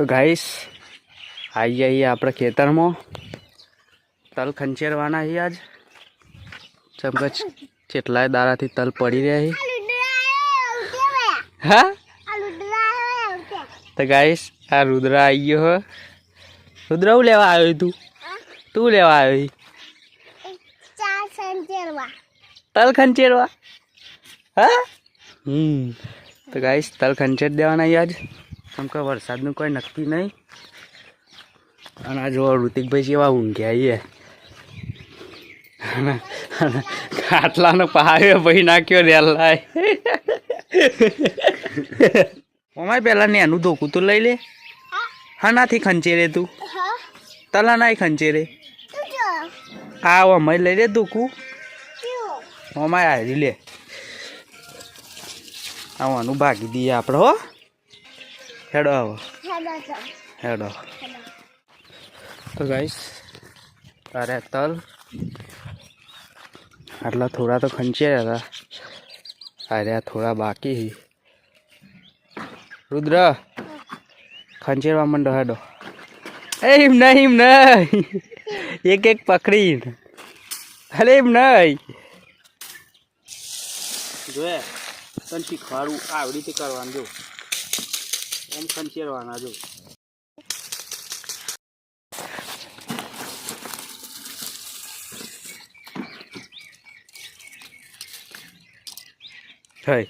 તો ગાઈસ આવી આવીએ આપણે ખેતરમાં. તલ ખંચેરવાના છીએ આજ. ચમકે કેટલાય દારાથી તલ પડી રહ્યા છે. હા? તો ગાઈસ આ રુદ્રા આવી ગયો હો. રુદ્ર, હું લેવા આવ્યો તું? તું લેવા આવ્યો તલ ખંચેરવા. હા? હમ. તો ગાઈસ તલ ખંચેર દેવાના આજ. કેમ કે વરસાદનું કોઈ નક્કી નહીં. અને આ જો ઋતિકભાઈ જેવા ઊંઘ્યા ખાટલાનો પહાડ્યો ભાઈ નાખ્યો રેલાય ઓમાય પેલા ને એનું ધોકું તો લઈ લે. હા નાથી ખંચેરે તું. તલા નાય ખંચેરે. આ અમાય લઈ લે ધોકું. ઓમાય હારી લે. આવવાનું ભાગી દઈએ આપણે હો. હેડો આવો હેડો તો. ગાઈસ અરે તલ. આટલા થોડા તો ખંચ્યા હતા. અરે થોડા બાકી રુદ્ર ખંચેરવા માંડો હેડો. એમ નહીં એમ નહીં. એક એક પકડી. અરે એમ નહીં. જોયે તને શીખવાડું આવી રીતે કરવાનું જો. એમ ખંચેરવાના જો હોય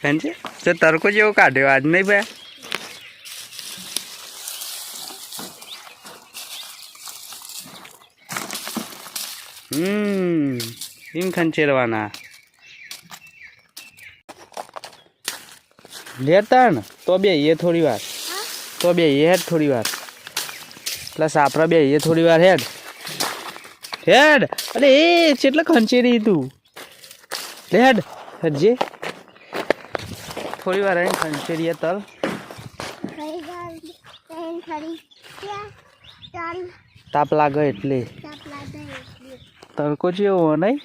ખંચે તો તરકો જેવો કાઢ્યો આજ નહીં ભાઈ હમ એમ ખંચેરવાના લેતા ને તો બે એ થોડી વાર. તો બે એ હેડ થોડી વાર. પ્લસ આપણા બે એ થોડી વાર હેડ. હેડ! અરે એ કેટલા ખંચેરી તું. હેડ! હજે. થોડી વાર એને ખંચેરીએ તલ તાપ લાગે એટલે. તડકો જેવો નહીં?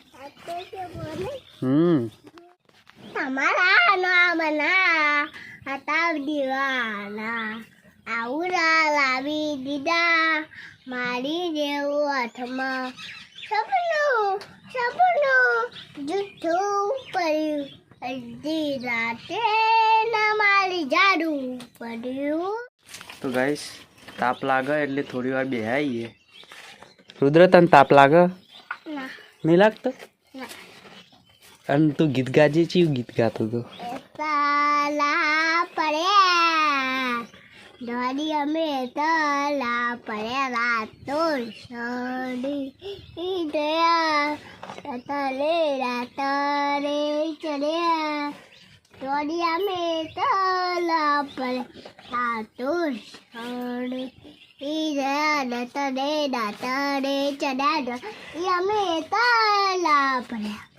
હમ. તમારા નામના હતા દીવાના. આવડા લાવી દીધા. મારી જેવું હાથમાં સપનું સપનું જૂઠું પડ્યું. અડધી રાતે ના મારી જાડું પડ્યું. તો ગાઈસ તાપ લાગે એટલે થોડી વાર બેહાઈએ. રુદ્ર તને તાપ લાગે? નહીં લાગતો? અને તું ગીત ગાજે ચીવું ગીત ગાતો તો તલા પડ્યા દોડી અમે તલા પડ્યા રાતો સડી ગયા તલે રાતરે ચડ્યા દોડી અમે તલા પડ્યા રાતો સડી ગયા દાતરે દાતરે ચડ્યા અમે તલા પડ્યા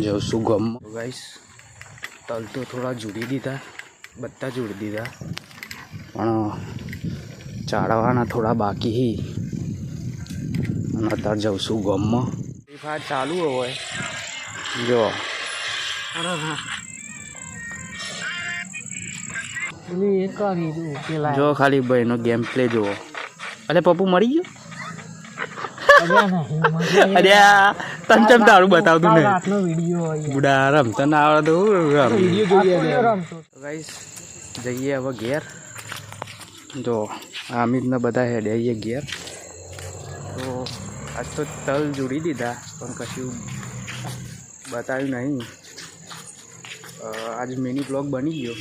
જઉં છું ગમમાં ગાઈશ તલ તો થોડા જોડી દીધા બધા જોડી દીધા. પણ ચાળવાના થોડા બાકી હી. અને અત્યારે જઉં છું ગમમાં ફ્રી ફાયર ચાલુ હોય. જો. જો ખાલી ભાઈનો ગેમ પ્લે જુઓ. અરે પપ્પુ મરી ગયો? અરે ચમ તારું બતાવતું નહીં બુડા રમતા ના આવડે તો ગાઈસ જઈએ હવે ઘેર. જો અમિતને બધા હેડે આવીએ ઘેર. તો આજ તો તલ જોડી દીધા પણ કશું બતાવ્યું નહીં. અ, આજ મિની બ્લોગ બની ગયો.